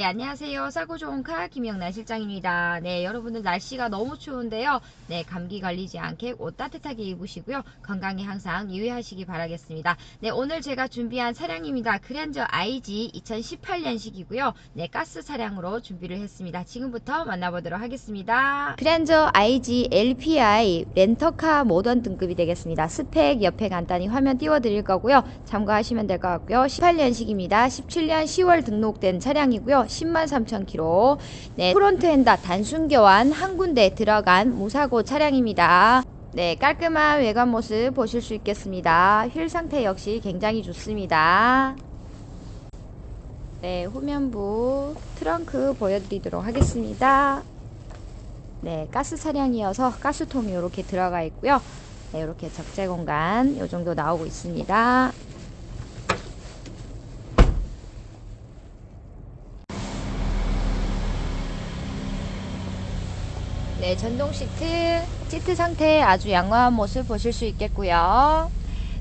네, 안녕하세요. 싸고 좋은 카 김영란 실장입니다. 네, 여러분들 날씨가 너무 추운데요. 네, 감기 걸리지 않게 옷 따뜻하게 입으시고요. 건강에 항상 유의하시기 바라겠습니다. 네, 오늘 제가 준비한 차량입니다. 그랜저 IG 2018년식이고요. 네, 가스 차량으로 준비를 했습니다. 지금부터 만나보도록 하겠습니다. 그랜저 IG LPI 렌터카 모던 등급이 되겠습니다. 스펙 옆에 간단히 화면 띄워드릴 거고요. 참고하시면 될 것 같고요. 18년식입니다. 17년 10월 등록된 차량이고요. 10만 3천 킬로. 네, 프론트 엔다 단순 교환 한 군데 들어간 무사고 차량입니다. 네, 깔끔한 외관 모습 보실 수 있겠습니다. 휠 상태 역시 굉장히 좋습니다. 네, 후면부 트렁크 보여드리도록 하겠습니다. 네, 가스 차량이어서 가스통이 이렇게 들어가 있고요. 네, 이렇게 적재 공간 이 정도 나오고 있습니다. 네, 전동 시트, 시트 상태 아주 양호한 모습 보실 수 있겠고요.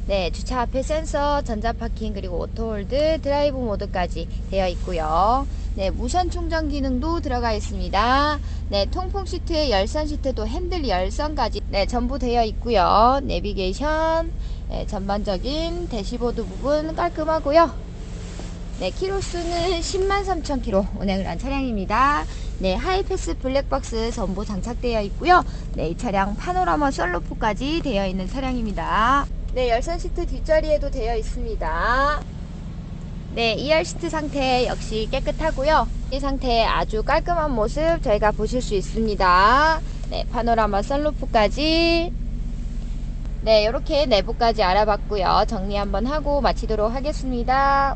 네, 주차 앞에 센서, 전자 파킹 그리고 오토홀드, 드라이브 모드까지 되어 있고요. 네, 무선 충전 기능도 들어가 있습니다. 네, 통풍 시트에 열선 시트도 핸들 열선까지 네, 전부 되어 있고요. 내비게이션, 네, 전반적인 대시보드 부분 깔끔하고요. 네, 키로수는 10만 3천 킬로 운행을 한 차량입니다. 네, 하이패스 블랙박스 전부 장착되어 있고요. 네, 이 차량 파노라마 썰루프까지 되어 있는 차량입니다. 네, 열선 시트 뒷자리에도 되어 있습니다. 네, 2열 시트 상태 역시 깨끗하고요. 이 상태 아주 깔끔한 모습 저희가 보실 수 있습니다. 네, 파노라마 썬루프까지 네, 이렇게 내부까지 알아봤고요. 정리 한번 하고 마치도록 하겠습니다.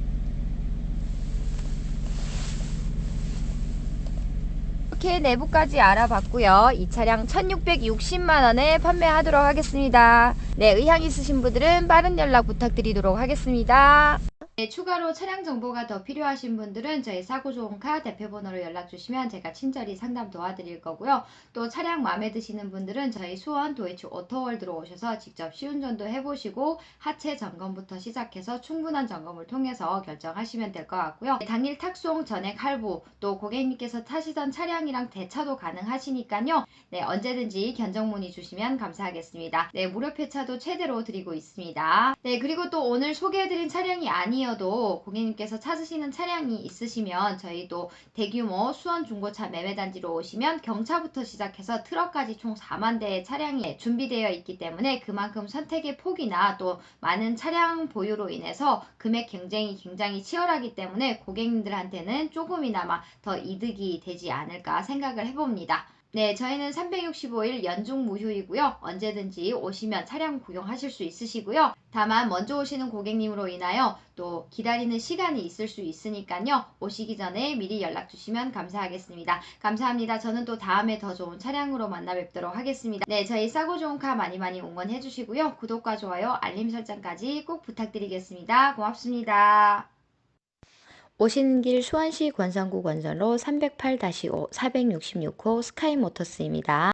이렇게 내부까지 알아봤고요. 이 차량 1660만원에 판매하도록 하겠습니다. 네, 의향 있으신 분들은 빠른 연락 부탁드리도록 하겠습니다. 네, 추가로 차량 정보가 더 필요하신 분들은 저희 사고 좋은 카 대표번호로 연락 주시면 제가 친절히 상담 도와드릴 거고요. 또 차량 마음에 드시는 분들은 저희 수원 도이치 오토월드로 오셔서 직접 시운전도 해보시고 하체 점검부터 시작해서 충분한 점검을 통해서 결정하시면 될 것 같고요. 네, 당일 탁송 전액 할부 또 고객님께서 타시던 차량이랑 대차도 가능하시니까요. 네, 언제든지 견적 문의 주시면 감사하겠습니다. 네, 무료 폐차도 최대로 드리고 있습니다. 네, 그리고 또 오늘 소개해드린 차량이 아니어 도 고객님께서 찾으시는 차량이 있으시면 저희도 대규모 수원 중고차 매매단지로 오시면 경차부터 시작해서 트럭까지 총 4만 대의 차량이 준비되어 있기 때문에 그만큼 선택의 폭이나 또 많은 차량 보유로 인해서 금액 경쟁이 굉장히 치열하기 때문에 고객님들한테는 조금이나마 더 이득이 되지 않을까 생각을 해봅니다. 네, 저희는 365일 연중 무휴이고요. 언제든지 오시면 차량 구경하실 수 있으시고요. 다만 먼저 오시는 고객님으로 인하여 또 기다리는 시간이 있을 수 있으니까요. 오시기 전에 미리 연락 주시면 감사하겠습니다. 감사합니다. 저는 또 다음에 더 좋은 차량으로 만나 뵙도록 하겠습니다. 네, 저희 싸고 좋은 카 많이 많이 응원해 주시고요. 구독과 좋아요, 알림 설정까지 꼭 부탁드리겠습니다. 고맙습니다. 오시는 길 수원시 권선구 권선로 308-5 466호 스카이모터스입니다.